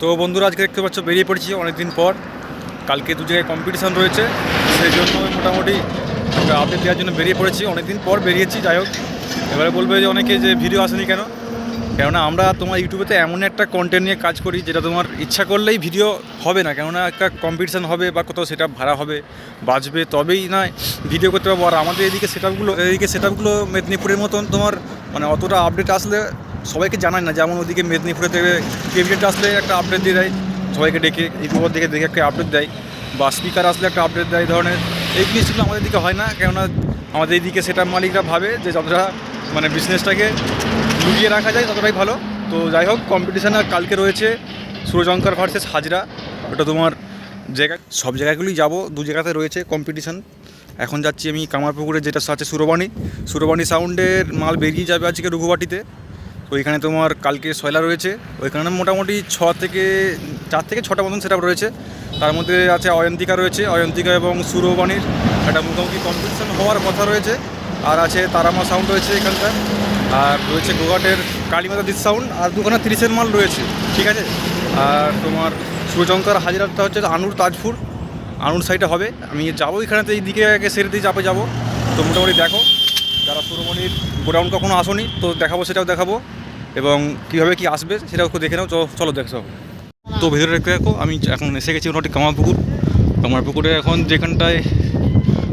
তো বন্ধুরা, আজকে দেখতে পাচ্ছ, বেরিয়ে পড়েছি অনেকদিন পর। কালকে দু জায়গায় কম্পিটিশান রয়েছে, সেই জন্য মোটামুটি আপডেট দেওয়ার জন্য বেরিয়ে পড়েছি। অনেকদিন পর বেরিয়েছি, যাই হোক। এবারে বলবে যে অনেকে যে ভিডিও আসেনি কেন? কেননা আমরা তোমার ইউটিউবেতে এমন একটা কন্টেন্ট নিয়ে কাজ করি, যেটা তোমার ইচ্ছা করলেই ভিডিও হবে না। কেননা একটা কম্পিটিশান হবে বা কোথাও সেটা ভাড়া হবে বাজবে তবেই না ভিডিও করতে পারব। আর আমাদের এদিকে সেটআপগুলো এদিকে সেটআপগুলো মেদিনীপুরের মতন তোমার মানে অতটা আপডেট আসলে সবাইকে জানায় না, যেমন ওদিকে মেদিনীপুরে থেকে কেবিনেট আসলে একটা আপডেট দিয়ে দেয়, সবাইকে ডেকে ইউটিউবার দিকে দেখে একটা আপডেট দেয়, বা স্পিকার আসলে একটা আপডেট দেয় ধরনের, এই জিনিসগুলো আমাদের দিকে হয় না, কেননা আমাদের এইদিকে সেটা মালিকরা ভাবে যে যতটা মানে বিজনেসটাকে লুকিয়ে রাখা যায় ততটাই ভালো। তো যাই হোক কম্পিটিশান কালকে রয়েছে সুরজঙ্কর ভার্সেস হাজরা, ওটা তোমার জায়গা, সব জায়গাগুলোই যাব, দু জায়গাতে রয়েছে কম্পিটিশান এখন যাচ্ছি আমি কামারপুকুরে, যেটা আছে সুরবাণী। সুরবাণী সাউন্ডের মাল বেরিয়ে যাবে আজকে রঘুবাটিতে। ওইখানে তোমার কালকে সয়লা রয়েছে। ওইখানে মোটামুটি ছ থেকে চার থেকে ছটা মতন সেটা রয়েছে। তার মধ্যে আছে অয়ন্তিকা রয়েছে। অয়ন্তিকা এবং সুরবাণীর একটা মুখোমুখি কম্পিটিশন হওয়ার কথা রয়েছে। আর আছে তারামা সাউন্ড রয়েছে এখানকার। আর রয়েছে গোঘাটের কালীমাতা দিস সাউন্ড আর দুখানা তিরিশের মাল রয়েছে। ঠিক আছে? আর তোমার সুরজঙ্কর হাজিরাটা হচ্ছে আনুর তাজপুর। আনুর সাইডে হবে। আমি যাব এখানেতে এই দিকে আগে সেরে দিয়ে যাবে যাব। তো মোটামুটি দেখো, যারা সুরমণির গোডাউন কখনো আসনি, তো দেখাবো, সেটাও দেখাবো। এবং কীভাবে কি আসবে সেটাও একটু দেখে নাও, চলো দেখো তো ভিতরে দেখতে দেখো, আমি এখন এসে গেছি মোটামুটি কামারপুকুর। কামারপুকুরে এখন যেখানটায়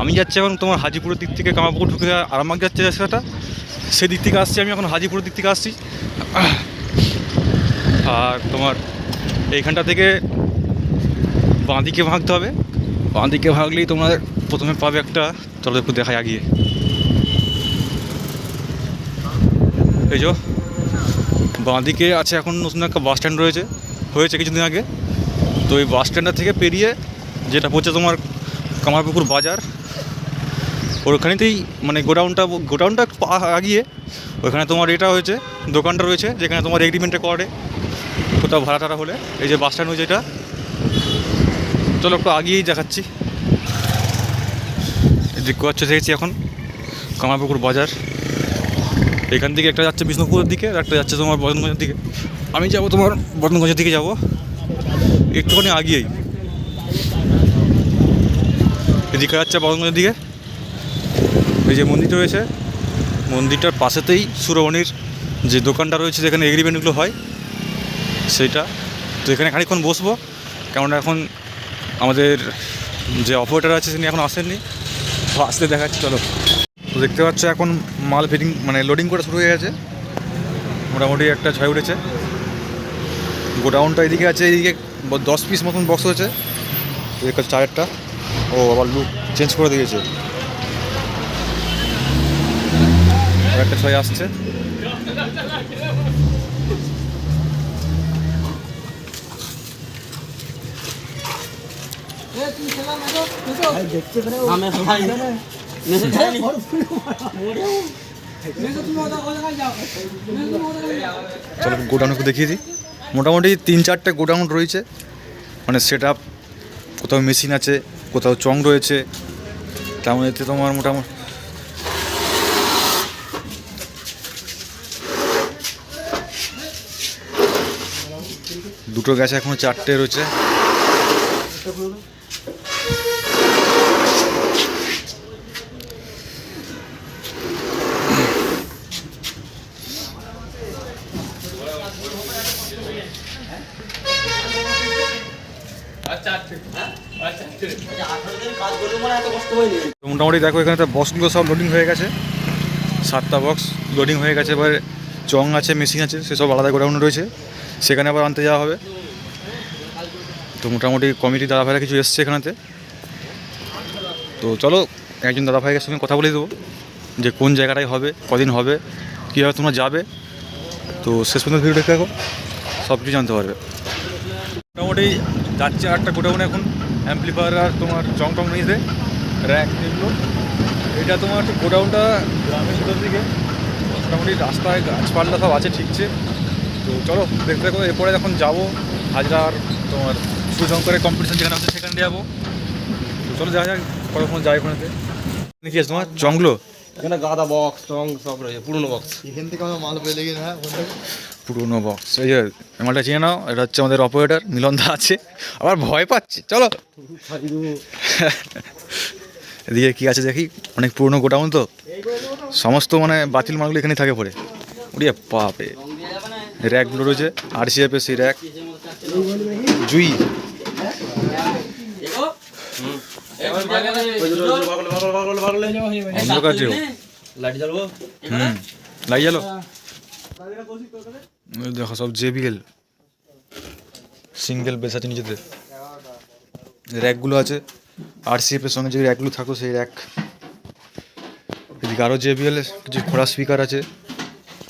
আমি যাচ্ছি এখন তোমার হাজিপুরের দিক থেকে কামারপুকুর ঢুকে আরামবাগ যাচ্ছে রাস্তাটা। সেদিক থেকে আসছি আমি এখন হাজিপুরের দিক থেকে আসছি। আর তোমার এইখানটা থেকে বাঁ দিকে ভাগতে হবে। বাঁ দিকে ভাগলেই তোমার প্রথমে পাবে একটা, চলো একটু দেখাই আগিয়ে। এই যো বাঁ দিকে আছে এখন নতুন একটা বাস স্ট্যান্ড রয়েছে, হয়েছে কিছুদিন আগে। তো এই বাস স্ট্যান্ডটা থেকে পেরিয়ে যেটা পড়ছে তোমার কামারপুকুর বাজার, ওখানেতেই মানে গোডাউনটা গোডাউনটা আগিয়ে ওখানে তোমার এটা হয়েছে, দোকানটা রয়েছে, যেখানে তোমার এগ্রিমেন্টে করে কোথাও ভাড়া টাড়া হলে। এই যে বাস স্ট্যান্ড হয়েছে এটা। চলো একটু আগিয়েই দেখাচ্ছি। দেখতে পাচ্ছ, দেখেছি এখন কামারপুকুর বাজার। এখান থেকে একটা যাচ্ছে বিষ্ণুপুরের দিকে একটা যাচ্ছে তোমার বদনগঞ্জের দিকে। আমি যাব তোমার বদনগঞ্জের দিকে যাব। একটুখানি আগিয়েই। এদিকে যাচ্ছে বদনগঞ্জের দিকে। এই যে মন্দিরটা রয়েছে, মন্দিরটার পাশেতেই সুরবণীর যে দোকানটা রয়েছে, যেখানে এগ্রিমেন্টগুলো হয় সেটা তো এখানে খানিক্ষণ বসবো। কেননা এখন আমাদের যে অপারেটার আছে, তিনি এখন আসেননি। তো আসলে দেখাচ্ছি, চলো। দেখতে পাচ্ছ এখন মাল ফিটিং মানে লোডিং করা শুরু হয়ে গেছে। মোটামুটি একটা ছয় উঠেছে গোডাউনটা এদিকে আছে এদিকে দশ পিস মতন বক্স হয়েছে। এদিকে চারেরটা। ও আবার লুক চেঞ্জ করে দিয়েছে। আর একটা ছয় আসছে। চলো গোডাউন একটু দেখিয়ে দিই। মোটামুটি তিন চারটে গোডাউন রয়েছে। মানে সেট আপ কোথাও মেশিন আছে, কোথাও চং রয়েছে। তেমন এতে তোমার মোটামুটি দুটো গ্যাস এখনও চারটে রয়েছে। মোটামুটি দেখো এখানে তো বক্সগুলো সব লোডিং হয়ে গেছে। সাতটা বক্স লোডিং হয়ে গেছে, এবার চং আছে মেশিন আছে সেসব আলাদা গোডাউন রয়েছে। সেখানে আবার আনতে যাওয়া হবে। তো মোটামুটি কমিটি দাদাভাইরা কিছু এসছে এখানেতে। তো চলো, একজন দাদাভাইয়ের সঙ্গে কথা বলে দেবো, যে কোন জায়গাটায় হবে, কদিন হবে, কীভাবে তোমরা যাবে। তো শেষ পর্যন্ত ভিডিও দেখো সব কিছু জানতে পারবে। মোটামুটি যাচ্ছে একটা গোডাউন এখন। অ্যাম্পলিফায়ার আর তোমার চং টং নিয়ে দেয় র্যাক এগুলো। এটা তোমার গোডাউনটা গ্রামের ভিতর দিকে। মোটামুটি রাস্তায় গাছপালা সব আছে ঠিকছে। তো চলো, দেখতে দেখো এরপরে যখন যাব, হাজরার তোমার সুশঙ্করের কম্পিটিশন যেখানে আছে, সেখানে যাব। তো চলো, যাওয়া যাক কতক্ষণ যাই ওখানেতে। কি তোমার? চংগুলো? এখানে গাদা বক্স টং সব রয়েছে পুরনো বক্স এখান থেকে আমরা মাল পেয়ে লেগে হ্যাঁ পুরোনো বক্স এই যে মালটা চিনে নাও এটা হচ্ছে আমাদের অপারেটার মিলনদা আছে। আবার ভয় পাচ্ছে চলো। এদিকে কি আছে দেখি অনেক পুরনো গোডাউন তো। সমস্ত মানে বাতিল মালগুলো এখানে থাকে পড়ে। উড়িয়ে পাপে র্যাকগুলো রয়েছে আর সি এফের সেই র্যাক। জুই। অন্ধকার যেও লাইট জ্বালবো। হুম। লাই গেল দেখো সব জেবিএল সিঙ্গেল বেস আছে নিচেতে র্যাকগুলো আছে। আর সি এর সঙ্গে যে র্যাকগুলো থাকো সেই র্যাক। এদিকে আরও জেবিএল কিছু খোলা স্পিকার আছে।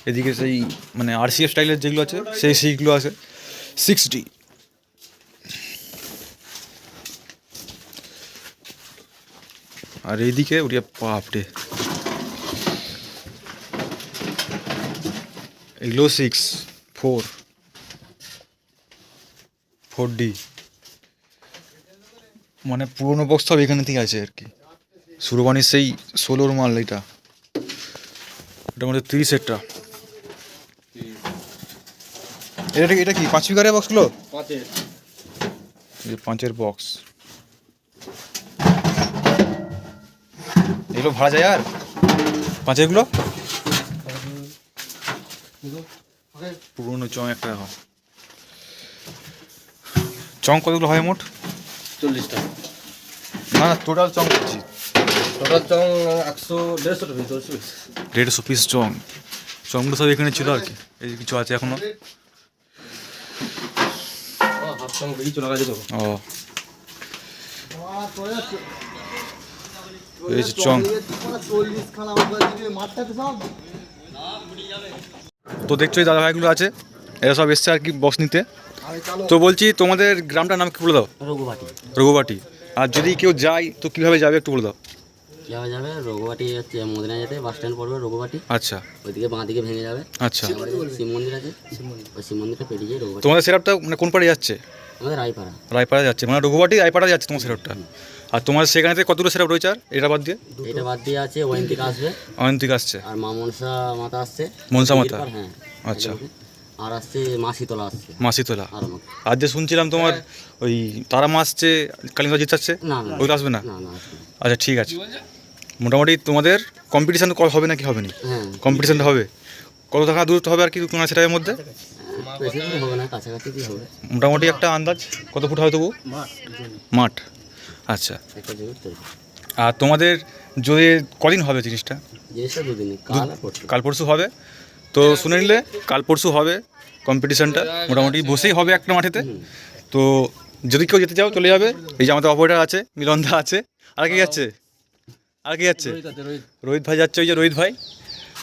এদিকে সেই মানে আর সি এফ স্টাইলের যেগুলো আছে সেই সেইগুলো আছে। সিক্সটি আর এইদিকে ওটা বাপরে। এগুলো সিক্স ফোর ফোর ডি মানে পুরোনো বক্স সব এখানে থেকে আছে আর কি। সুরবানির সেই ষোলোর মাল এটা। এটার মধ্যে তিরিশেরটা এটা এটা কি পাঁচ ফিগারের বক্সগুলো পাঁচের। পাঁচের বক্স এগুলো ভাড়া যায় আর? পাঁচেরগুলো পুরনো চং একটা দেখো চং কতগুলো হয় মোট? চল্লিশটা। না না টোটাল চং করছি। টোটাল চং একশো দেড়শো টাকা দেড়শো পিস চং। চংগুলো সব এখানে ছিল আর কি। এই কিছু আছে এখনও। ও। এই যে চং তো দেখছ দাদা ভাইগুলো আছে এরা সব এসছে আর কি বক্স নিতে। তো বলছি তোমাদের গ্রামটার নাম কি বলে দাও? রঘুবাটি। রঘুবাটি। আর যদি কেউ যায় তো কীভাবে যাবে একটু বলে দাও? যাবে? রঘুবাটি হচ্ছে মদিনা যেতে বাস স্ট্যান্ড পড়বে রঘুবাটি। আচ্ছা। ওইদিকে বাঁ দিকে ভেঙে যাবে। আচ্ছা। শিব মন্দির আছে ওই শিব মন্দিরটা পেরিয়ে রঘুবাটি। তোমাদের সেটআপটা মানে কোন পাড়ে যাচ্ছে? আমাদের রায়পাড়া। রায়পাড়া যাচ্ছে। মানে রঘুবাটি রায়পাড়া যাচ্ছে তোমার সেটআপটা আর তোমার সেখানে থেকে কতগুলো সেটআপ রয়েছে আর? এটা বাদ দিয়ে? এটা বাদ দিয়ে আছে ওয়েন্তিক আসবে। অয়ন্তিক আসছে। আর মা মনসা মাতা আসছে। মনসা মাতা? হ্যাঁ আচ্ছা। আর আসছে মা শীতলা আসছে। মাসিতলা। আর যে শুনছিলাম তোমার ওই তারা মা আসছে কালিঙ্গ জিত আসছে? না না। ওইগুলো আসবে না? না না আচ্ছা ঠিক আছে। মোটামুটি তোমাদের কম্পিটিশান হবে নাকি হবে না? হ্যাঁ। কম্পিটিশানটা হবে। কত টাকা দূরত্ব হবে আর কি তোমার সেটার মধ্যে? হবে মোটামুটি একটা আন্দাজ। কত ফুট হবে তবু? মাঠ। আচ্ছা। একটা জমি তৈরি আর তোমাদের যদি কদিন হবে জিনিসটা? জিনিসটা দুদিনে কাল আর পরশু। কাল পরশু হবে? তো শুনে নিলে কাল পরশু হবে কম্পিটিশানটা মোটামুটি বসেই হবে একটা মাঠেতে। তো যদি কেউ যেতে চাও চলে যাবে। এই যে আমাদের অপারেটার আছে মিলনদা আছে। আর কি যাচ্ছে আর কি যাচ্ছে রোহিত ভাই যাচ্ছে ওই যে রোহিত ভাই।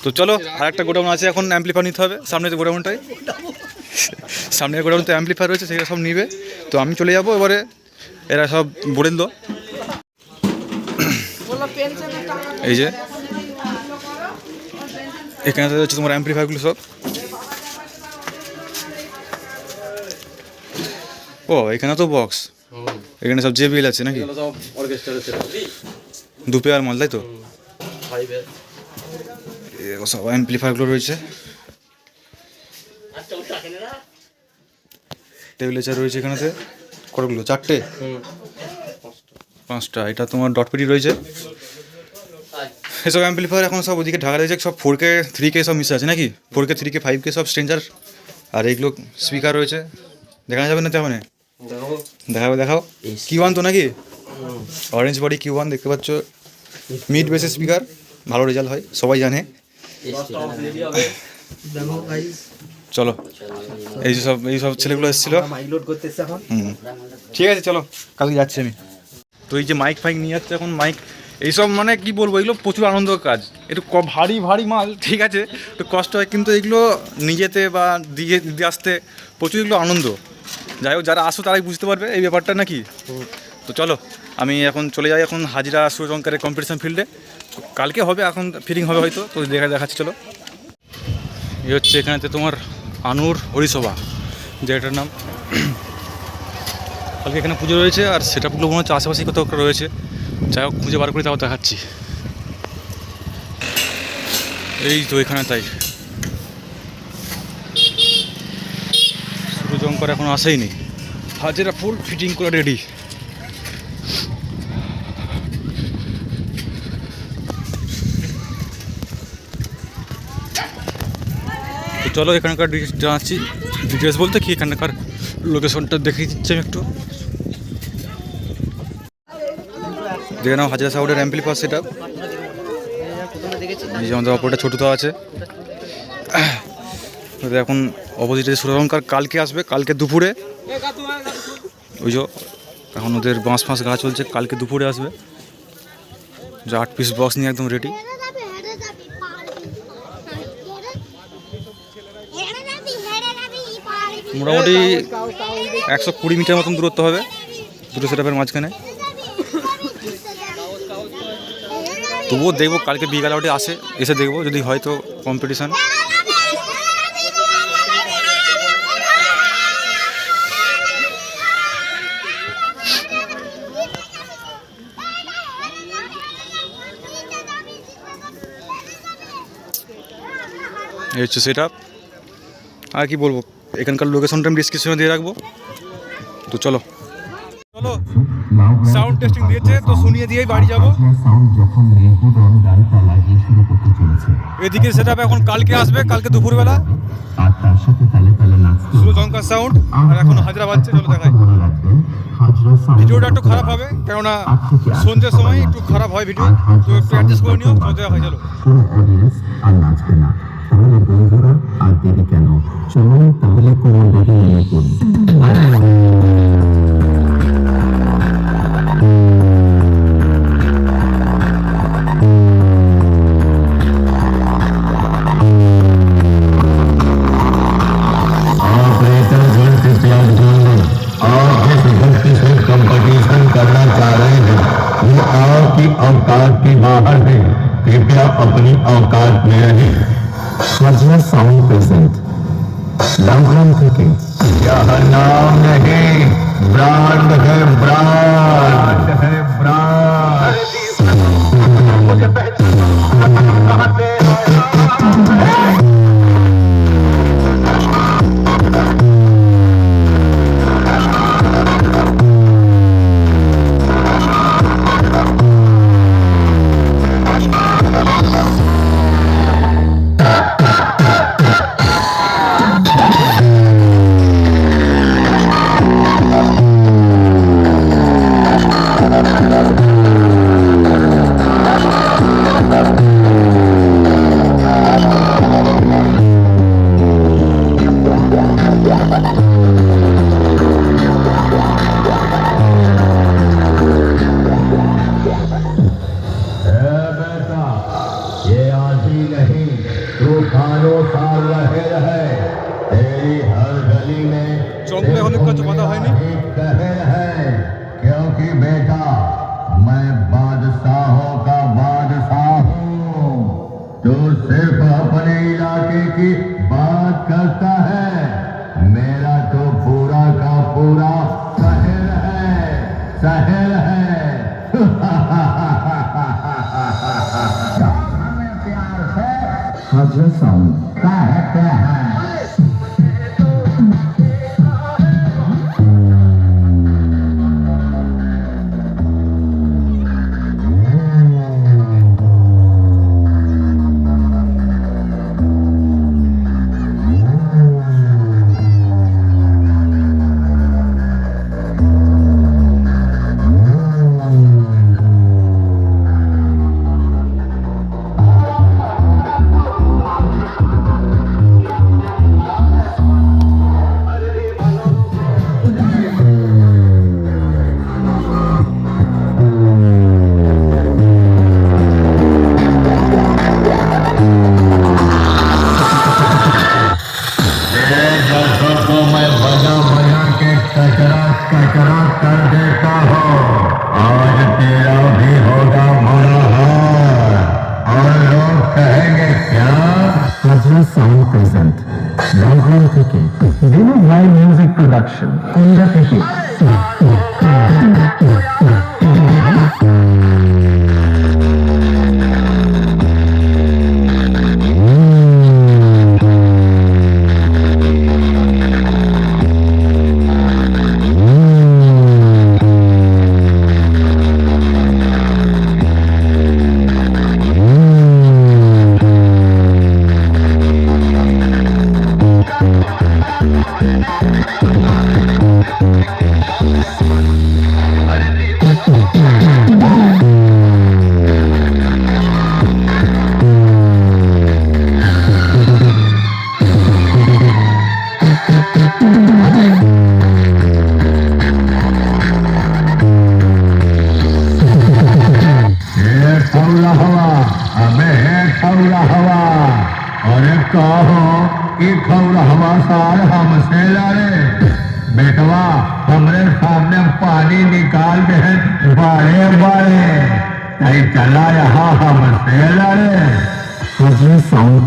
তো চলো আর একটা গোডাউন আছে এখন অ্যাম্পলিফায়ার নিতে হবে সামনে যে গোডাউনটাই সামনের গোডাউনতে অ্যাম্পলিফায়ার রয়েছে সেটা সব নিবে। তো আমি চলে যাব এবারে এরা সব বলে দিল এই যে। এখানে হচ্ছে তোমার অ্যাম্পলিফায়ারগুলো সব। ও, এখানে তো বক্স এখানে সব জেবিএল আছে নাকি? দু পেয়ার মাল তাই তো? সব অ্যাম্পলিফায়ারগুলো রয়েছে। টেবিল চেয়ার রয়েছে এখানেতে। কতগুলো? চারটে? পাঁচটা। এটা তোমার ডট পিটি রয়েছে। এসব অ্যাম্পলিফায়ার এখন সব ওদিকে ঢাকা রয়েছে সব ফোর কে থ্রি কে সব মিশে আছে নাকি? Four K three K five K সব স্ট্রেঞ্জার আর এইগুলো স্পিকার রয়েছে। দেখানো যাবে না তেমন দেখো দেখাও দেখাও। কিউ ওয়ান তো নাকি? অরেঞ্জ বডি কিউ ওয়ান দেখতে পাচ্ছ। মিড বেসে স্পিকার ভালো রেজাল্ট হয় সবাই জানে। চলো। এই যে সব এই সব ছেলেগুলো এসেছিল। মাইক লোড করতে এসছে এখন। হুম। ঠিক আছে চলো। কালকে যাচ্ছি আমি। তো এই যে মাইক ফাইক নিয়ে যাচ্ছে এখন মাইক এইসব মানে কি বলব এগুলো প্রচুর আনন্দ কাজ। একটু ক- ভারী ভারী মাল ঠিক আছে একটু কষ্ট হয় কিন্তু এগুলো নিজেতে বা দিয়ে দিয়ে আসতে প্রচুর এগুলো আনন্দ। যাই হোক যারা আসো তারাই বুঝতে পারবে এই ব্যাপারটা নাকি? তো চলো আমি এখন চলে যাই এখন হাজিরা সুরঙ্কারের কম্পিটিশন ফিল্ডে কালকে হবে এখন ফিলিং হবে হয়তো তো দেখা দেখাচ্ছি চলো। এই হচ্ছে এখানেতে তোমার আনুর হরিসভা, যেটার নাম কালকে এখানে পুজো রয়েছে আর সেটআপগুলো মনে হচ্ছে আশেপাশেই কোথাও রয়েছে। যাই হোক, খুঁজে বার করে, তাও দেখাচ্ছি। এই তো এখানে তাই। সূর্যঙ্কর এখন আসেইনি। হাজিরা ফুল ফিটিং করে রেডি চলো এখানকার ডিটেলস জানাচ্ছি। ডিটেলস বলতে কি? এখানকার লোকেশনটা দেখিয়ে দিচ্ছি আমি একটু। দেখে নাও, হাজার সাউডের অ্যাম্পলি পাস সেটা এই যে আমাদের অপরটা ছোটো আছে। তো এখন অপোজিটে সুরলঙ্কার কালকে আসবে, কালকে দুপুরে। ওই যে এখন ওদের বাঁশ ফাঁস গাছ চলছে, কালকে দুপুরে আসবে। যে আট পিস বক্স নিয়ে একদম রেডি মোটামুটি একশো কুড়ি মিটার মতন দূরত্ব হবে, দুটো সেটাপের মাঝখানে। তবুও দেখব কালকে বিকালে আসে, এসে দেখব, যদি হয় তো কম্পিটিশান এই হচ্ছে সেট আর কি বলব? এখানকার লোকেশনটা আমি ডিসক্রিপশনে দিয়ে রাখব। তো চলো। চলো সাউন্ড টেস্টিং দিয়েছে তো শুনিয়ে দিয়েই বাড়ি যাব। সাউন্ড যখন মেহবুবন গানটা লাগিয়ে শুরু করতে চলেছে এদিকে সেট এখন কালকে আসবে কালকে দুপুরবেলা। জঙ্কার সাউন্ড আর এখন হাজরা বাজছে চলো দেখাই। রাখবেন হাজরা সাউন্ড ভিডিওটা একটু খারাপ হবে কেননা সন্ধ্যের সময় একটু খারাপ হয় ভিডিও তো একটু অ্যাডজাস্ট করে নিও চলতে হয় চলো। কোনো অডিয়েন্স আর নাচবে না তাহলে বন্ধুরা আর দেরি কেন চলুন তাহলে কোনো দেরি নেই ऑपरेटर वन के क्लब जोन आप जिस व्यक्ति से कंपटीशन करना चाह रहे हैं वो आपकी औकात के बाहर है कृपया अपनी औकात में रहें सजना साउंड प्रेजेंट लंघन থেকে यह नाम नहीं ब्रांड है ब्रांड है ब्रांड। सालों साल रहे रहे। तेरी हर गली में चौक में होने का जो transversal. Tá, é terra.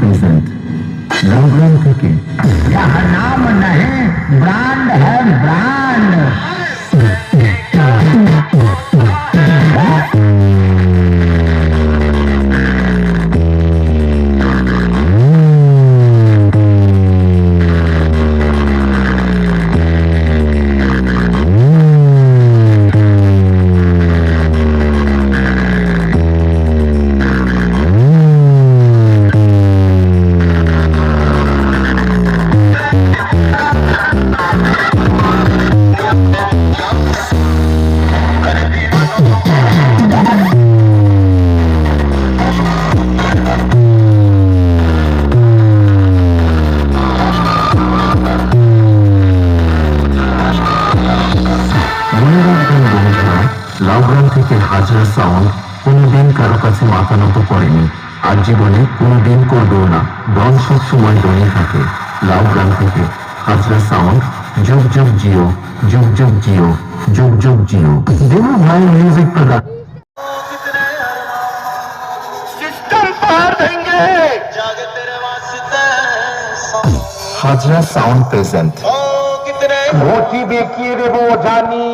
对不 লকডাউন থেকে হাজার সাউন্ড কোনোদিন কারও কাছে মাথা করেনি। আর জীবনে কোনোদিন করবেও না। ডন সব সময় ডনই থাকে। লকডাউন থেকে হাজরা সাউন্ড जुग जुग जियो जुग जुग जियो जुग जुग जियो दिल भाई music product Hajra sound present. Ghoti देखिए रे वो जानी